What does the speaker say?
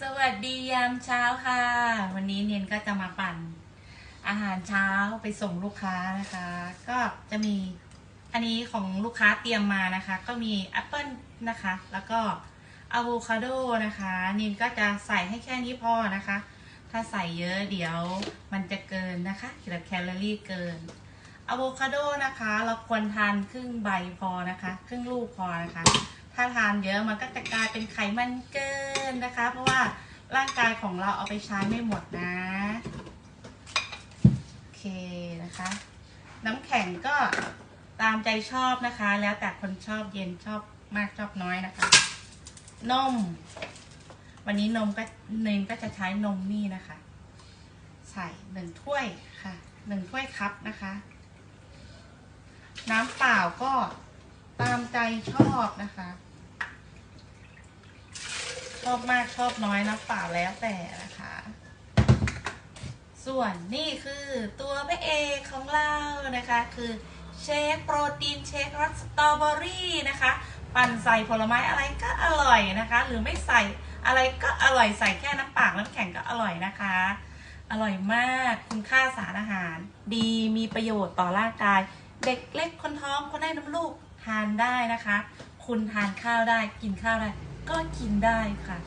สวัสดียามเช้าค่ะ วันนี้เนียนก็จะมาปั่น อาหารเช้าไปส่งลูกค้านะคะ ก็จะมีอันนี้ของลูกค้าเตรียมมานะคะ ก็มีแอปเปิลนะคะ แล้วก็อะโวคาโดนะคะเนียนก็จะใส่ให้แค่นี้พอนะคะ ถ้าใส่เยอะเดี๋ยวมันจะเกินนะคะเกี่ยวกับแคลอรี่เกินอะโวคาโดนะคะ เราควรทานครึ่งใบพอนะคะ ครึ่งลูกพอนะคะ ถ้าทานเยอะมันก็จะกลายเป็นไขมันเกิน นะคะ เพราะว่าร่างกายของเราเอาไปใช้ไม่หมดนะโอเคนะคะ น้ำแข็งก็ตามใจชอบนะคะ แล้วแต่คนชอบเย็นชอบมากชอบน้อยนะคะ นม วันนี้นมก็เนนก็จะใช้นมนี่นะคะ ใส่หนึ่งถ้วยค่ะหนึ่งถ้วยคัพนะคะ น้ำเปล่าก็ตามใจชอบนะคะ ชอบมากชอบน้อยน้ำเปล่าแล้วแต่นะคะ ส่วนนี่คือตัวพระเอกของเรานะคะคือเชคโปรตีนเชครสสตรอเบอรี่นะคะ ปั่นใส่ผลไม้อะไรก็อร่อยนะคะ หรือไม่ใส่อะไรก็อร่อยใส่แค่น้ำปากน้ำแข็งก็อร่อยนะคะ อร่อยมากคุณค่าสารอาหาร ดีมีประโยชน์ต่อร่างกาย เด็กเล็กคนท้องคนได้น้ำลูกทานได้นะคะ คุณทานข้าวได้กินข้าวได้ ก็กินได้ค่ะ